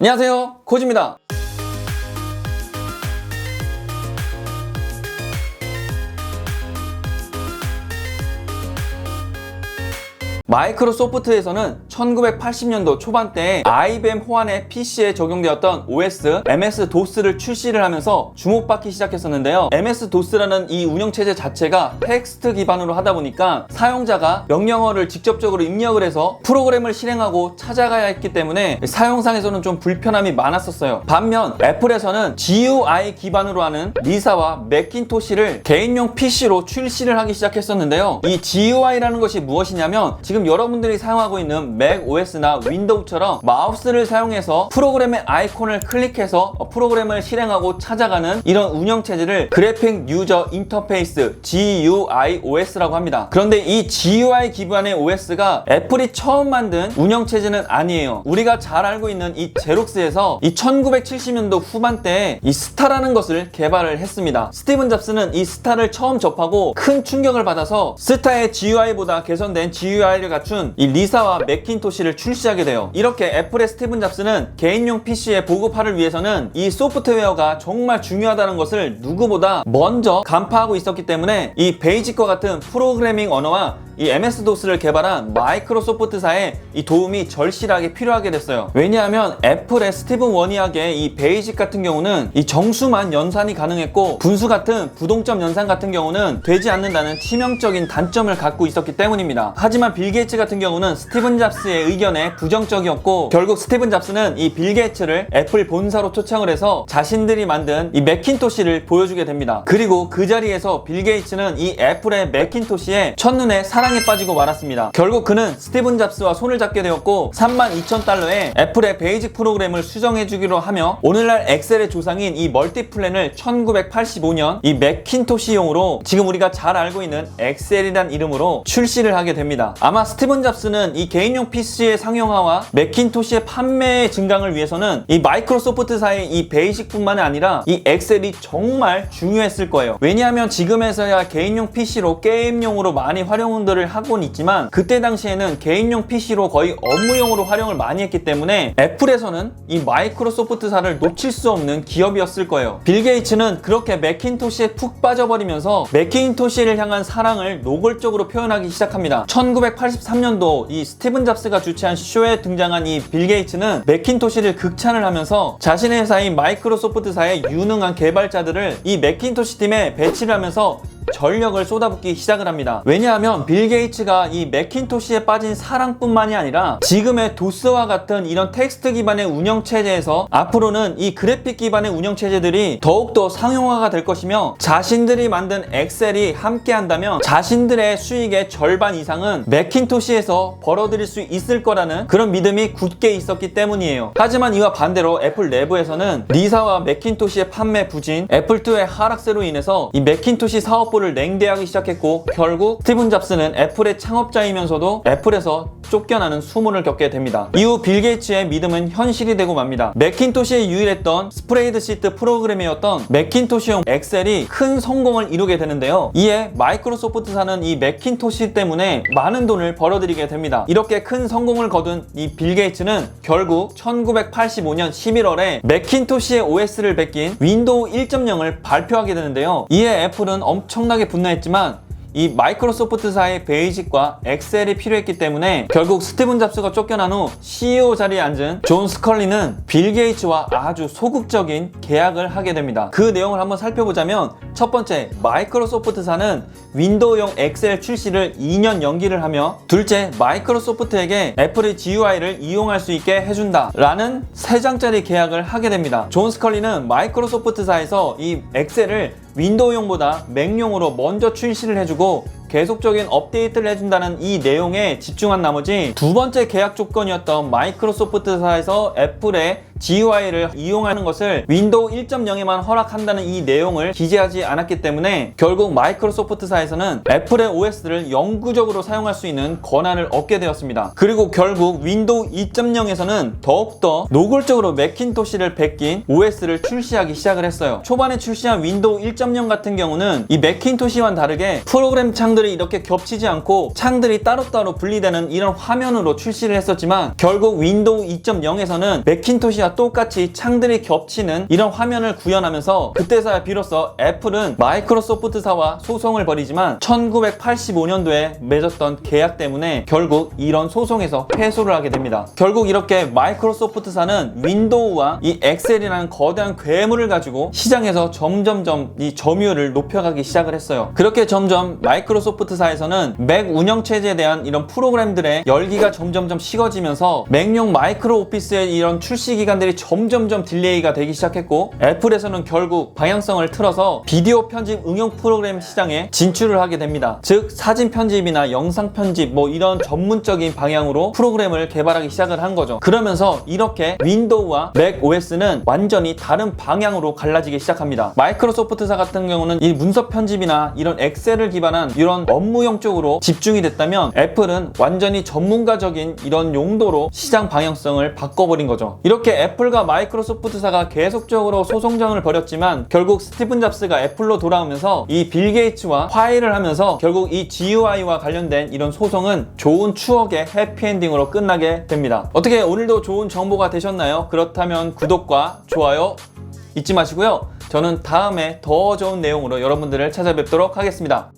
안녕하세요. 코지입니다. 마이크로소프트에서는 1980년도 초반대에 IBM 호환의 PC에 적용되었던 OS MS-DOS를 출시를 하면서 주목받기 시작했었는데요. MS-DOS라는 이 운영체제 자체가 텍스트 기반으로 하다 보니까 사용자가 명령어를 직접적으로 입력을 해서 프로그램을 실행하고 찾아가야 했기 때문에 사용상에서는 좀 불편함이 많았었어요. 반면 애플에서는 GUI 기반으로 하는 리사와 맥킨토시를 개인용 PC로 출시를 하기 시작했었는데요. 이 GUI라는 것이 무엇이냐면 지금 여러분들이 사용하고 있는 맥 OS나 윈도우처럼 마우스를 사용해서 프로그램의 아이콘을 클릭해서 프로그램을 실행하고 찾아가는 이런 운영 체제를 그래픽 유저 인터페이스 GUI OS라고 합니다. 그런데 이 GUI 기반의 OS가 애플이 처음 만든 운영 체제는 아니에요. 우리가 잘 알고 있는 이 제록스에서 이 1970년도 후반대에 이 스타라는 것을 개발을 했습니다. 스티븐 잡스는 이 스타를 처음 접하고 큰 충격을 받아서 스타의 GUI보다 개선된 GUI를 갖춘 이 리사와 맥킨 토시를 출시하게 돼요. 이렇게 애플의 스티븐 잡스는 개인용 PC의 보급화를 위해서는 이 소프트웨어가 정말 중요하다는 것을 누구보다 먼저 간파하고 있었기 때문에 이 베이직과 같은 프로그래밍 언어와 이 MS-DOS를 개발한 마이크로소프트사의 이 도움이 절실하게 필요하게 됐어요. 왜냐하면 애플의 스티븐 워니악의 이 베이직 같은 경우는 이 정수만 연산이 가능했고 분수 같은 부동점 연산 같은 경우는 되지 않는다는 치명적인 단점을 갖고 있었기 때문입니다. 하지만 빌 게이츠 같은 경우는 스티븐 잡스 의 의견에 부정적이었고 결국 스티븐 잡스는 이 빌 게이츠를 애플 본사로 초청을 해서 자신들이 만든 이 맥킨토시를 보여주게 됩니다. 그리고 그 자리에서 빌 게이츠는 이 애플의 맥킨토시에 첫눈에 사랑에 빠지고 말았습니다. 결국 그는 스티븐 잡스와 손을 잡게 되었고 32,000달러에 애플의 베이직 프로그램을 수정해주기로 하며 오늘날 엑셀의 조상인 이 멀티플랜을 1985년 이 맥킨토시용으로 지금 우리가 잘 알고 있는 엑셀이란 이름으로 출시를 하게 됩니다. 아마 스티븐 잡스는 이 개인용 PC의 상용화와 맥킨토시의 판매 증강을 위해서는 이 마이크로소프트사의 이 베이직뿐만 아니라 이 엑셀이 정말 중요했을 거예요. 왜냐하면 지금에서야 개인용 PC로 게임용으로 많이 활용들을 하곤 있지만 그때 당시에는 개인용 PC로 거의 업무용으로 활용을 많이 했기 때문에 애플에서는 이 마이크로소프트사를 놓칠 수 없는 기업이었을 거예요. 빌 게이츠는 그렇게 맥킨토시에 푹 빠져버리면서 맥킨토시를 향한 사랑을 노골적으로 표현하기 시작합니다. 1983년도 이 스티븐 잡스가 주최한 쇼에 등장한 이 빌 게이츠는 맥킨토시를 극찬을 하면서 자신의 회사인 마이크로소프트사의 유능한 개발자들을 이 맥킨토시 팀에 배치를 하면서 전력을 쏟아붓기 시작을 합니다. 왜냐하면 빌 게이츠가 이 맥킨토시에 빠진 사랑뿐만이 아니라 지금의 도스와 같은 이런 텍스트 기반의 운영 체제에서 앞으로는 이 그래픽 기반의 운영 체제들이 더욱더 상용화가 될 것이며 자신들이 만든 엑셀이 함께 한다면 자신들의 수익의 절반 이상은 맥킨토시에서 벌어들일 수 있을 거라는 그런 믿음이 굳게 있었기 때문이에요. 하지만 이와 반대로 애플 내부에서는 리사와 맥킨토시의 판매 부진, 애플2의 하락세로 인해서 이 맥킨토시 사업부 를 냉대하기 시작했고 결국 스티븐 잡스는 애플의 창업자이면서도 애플에서 쫓겨나는 수모를 겪게 됩니다. 이후 빌 게이츠의 믿음은 현실이 되고 맙니다. 맥킨토시에 유일했던 스프레이드 시트 프로그램이었던 맥킨토시용 엑셀이 큰 성공을 이루게 되는데요. 이에 마이크로소프트사는 이 맥킨토시 때문에 많은 돈을 벌어들이게 됩니다. 이렇게 큰 성공을 거둔 이 빌 게이츠는 결국 1985년 11월에 맥킨토시의 OS를 베낀 윈도우 1.0을 발표하게 되는데요. 이에 애플은 엄청 나게 분노했지만 이 마이크로소프트사의 베이직과 엑셀이 필요했기 때문에 결국 스티븐 잡스가 쫓겨난 후 CEO 자리에 앉은 존 스컬리는 빌 게이츠와 아주 소극적인 계약을 하게 됩니다. 그 내용을 한번 살펴보자면 첫 번째, 마이크로소프트사는 윈도우용 엑셀 출시를 2년 연기를 하며 둘째, 마이크로소프트에게 애플의 GUI를 이용할 수 있게 해준다 라는 3장짜리 계약을 하게 됩니다. 존 스컬리는 마이크로소프트사에서 이 엑셀을 윈도우용보다 맥용으로 먼저 출시를 해주고 계속적인 업데이트를 해준다는 이 내용에 집중한 나머지 두 번째 계약 조건이었던 마이크로소프트사에서 애플의 GUI를 이용하는 것을 윈도우 1.0에만 허락한다는 이 내용을 기재하지 않았기 때문에 결국 마이크로소프트사에서는 애플의 OS를 영구적으로 사용할 수 있는 권한을 얻게 되었습니다. 그리고 결국 윈도우 2.0에서는 더욱더 노골적으로 맥킨토시를 베낀 OS를 출시하기 시작을 했어요. 초반에 출시한 윈도우 1.0 같은 경우는 이 맥킨토시와는 다르게 프로그램 창 부분들이 이렇게 겹치지 않고 창들이 따로따로 분리되는 이런 화면으로 출시를 했었지만 결국 윈도우 2.0에서는 맥킨토시와 똑같이 창들이 겹치는 이런 화면을 구현하면서 그때서야 비로소 애플은 마이크로소프트사와 소송을 벌이지만 1985년도에 맺었던 계약 때문에 결국 이런 소송에서 패소를 하게 됩니다. 결국 이렇게 마이크로소프트사는 윈도우와 이 엑셀이라는 거대한 괴물을 가지고 시장에서 점점점 이 점유율을 높여가기 시작을 했어요. 그렇게 점점 마이크로소프트 사에서는 맥 운영체제에 대한 이런 프로그램들의 열기가 점점점 식어지면서 맥용 마이크로 오피스의 이런 출시 기간들이 점점점 딜레이가 되기 시작했고 애플에서는 결국 방향성을 틀어서 비디오 편집 응용 프로그램 시장에 진출을 하게 됩니다. 즉 사진 편집이나 영상 편집 뭐 이런 전문적인 방향으로 프로그램을 개발하기 시작을 한 거죠. 그러면서 이렇게 윈도우와 맥 OS는 완전히 다른 방향으로 갈라지기 시작합니다. 마이크로소프트사 같은 경우는 이 문서 편집이나 이런 엑셀을 기반한 이런 업무용 쪽으로 집중이 됐다면 애플은 완전히 전문가적인 이런 용도로 시장 방향성을 바꿔버린 거죠. 이렇게 애플과 마이크로소프트사가 계속적으로 소송전을 벌였지만 결국 스티븐 잡스가 애플로 돌아오면서 이 빌 게이츠와 화해를 하면서 결국 이 GUI와 관련된 이런 소송은 좋은 추억의 해피엔딩으로 끝나게 됩니다. 어떻게 오늘도 좋은 정보가 되셨나요? 그렇다면 구독과 좋아요 잊지 마시고요. 저는 다음에 더 좋은 내용으로 여러분들을 찾아뵙도록 하겠습니다.